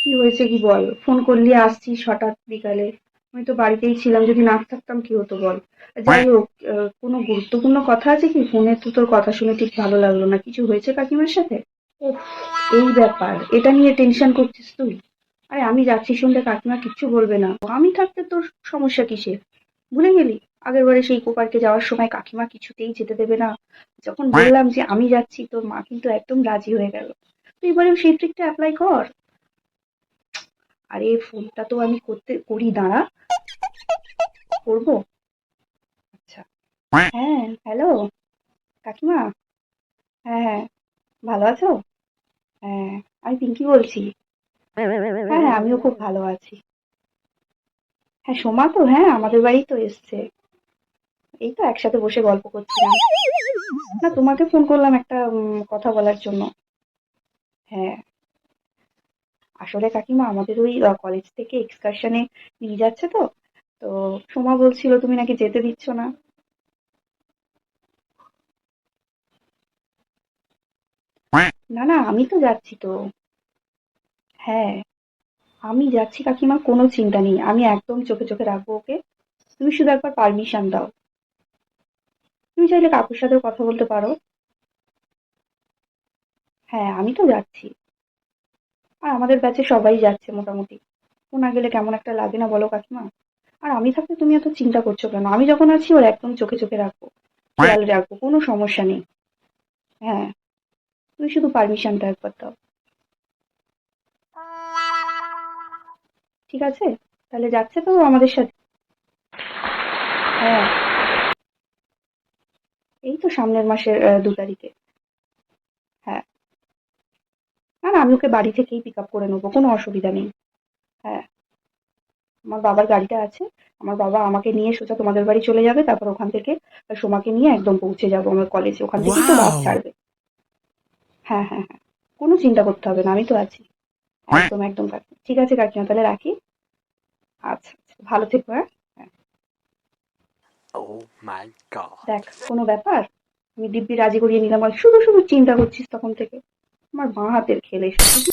কি হয়েছে কি বল? ফোন করলি, আসছিস হঠাৎ বিকালে। আমি তো বাড়িতেই ছিলাম, যদি না থাকতাম কি হতো বল? যাই হোক কোনো গুরুত্বপূর্ণ কথা আছে কি? ফোনে তো তোর কথা শুনে ঠিক ভালো লাগল না। কিছু হয়েছে কাকিমার সাথে? এই ব্যাপার। এটা নিয়ে টেনশন করছিস তুই? আরে, আমি যাচ্ছি শুনলে কাকিমা কিচ্ছু বলবে না। আমি থাকতে তোর সমস্যা কিসে ভুলে গেলি? আগের বারে সেই কোপার্কে যাওয়ার সময় কাকিমা কিছুতেই যেতে দেবে না। যখন বললাম যে আমি যাচ্ছি, তোর মা কিন্তু একদম রাজি হয়ে গেল। তুই এবারে সেই ট্রিকটা অ্যাপ্লাই কর। আরে ফোনটা তো আমি করতে করি দাঁড়া। করব? আচ্ছা। হ্যাঁ হ্যালো। কাকিমা? হ্যাঁ হ্যাঁ। ভালো আছো? হ্যাঁ আমি পিঙ্কি বলছি। হ্যাঁ হ্যাঁ আমিও খুব ভালো আছি। হ্যাঁ সোমা তো হ্যাঁ আমাদের বাড়ি তো এসছে। এই তো একসাথে বসে গল্প করছিলাম। না তোমাকে ফোন করলাম একটা কথা বলার জন্য। হ্যাঁ। আসলে কাকিমা, আমাদের ওই কলেজ থেকে এক্সকারশনে নিয়ে যাচ্ছে তো। তো সোমা বলছিল, তুমি নাকি যেতে দিচ্ছ না? না না, আমি তো যাচ্ছি তো। হ্যাঁ আমি যাচ্ছি কাকিমা, কোনো চিন্তা নেই। আমি একদম চোখে চোখে রাখব ওকে। তুমি শুধু একবার পারমিশন দাও। তুমি চাইলে কাকুর সাথেও কথা বলতে পারো। হ্যাঁ আমি তো যাচ্ছি। আর আমাদের ব্যাচে সবাই যাচ্ছে মোটামুটি। ও না গেলে কেমন একটা লাগে না বলো কাকিমা? আর আমি থাকতে তুমি এত চিন্তা করছ কেন? আমি যখন আছি ওর একদম চোখে চোখে রাখব, খেয়াল রাখব, কোনো সমস্যা নেই। হ্যাঁ তুমি শুধু পারমিশনটা একবার দাও। ঠিক আছে? তাহলে যাচ্ছে তো আমাদের সাথে। হ্যাঁ। এই তো সামনের মাসের দু তারিখে হ্যাঁ না না আমি ওকে বাড়ি থেকেই পিক আপ করে নেব কোনো অসুবিধা নেই। হ্যাঁ। আমার বাবার গাড়িটা আছে আমার বাবা আমাকে নিয়ে সোজা তোমাদের বাড়ি চলে যাবে তারপর ওখান থেকে সোমাকে নিয়ে একদম পৌঁছে যাব আমার কলেজে ওখান থেকেই তো বাস ছাড়বে। হ্যাঁ হ্যাঁ হ্যাঁ। কোনো চিন্তা করতে হবে না আমি তো আছি। একদম একদম কাকিমা ঠিক আছে কাকিমা তাহলে রাখি। আচ্ছা আচ্ছা ভালো থেকো হ্যাঁ। Oh দেখ কোনো ব্যাপার? আমি দিব্যি রাজি করিয়ে নিলাম আর শুধু শুধু চিন্তা করছিস তখন থেকে। আমার বাঁ হাতের খেলে এসেছিস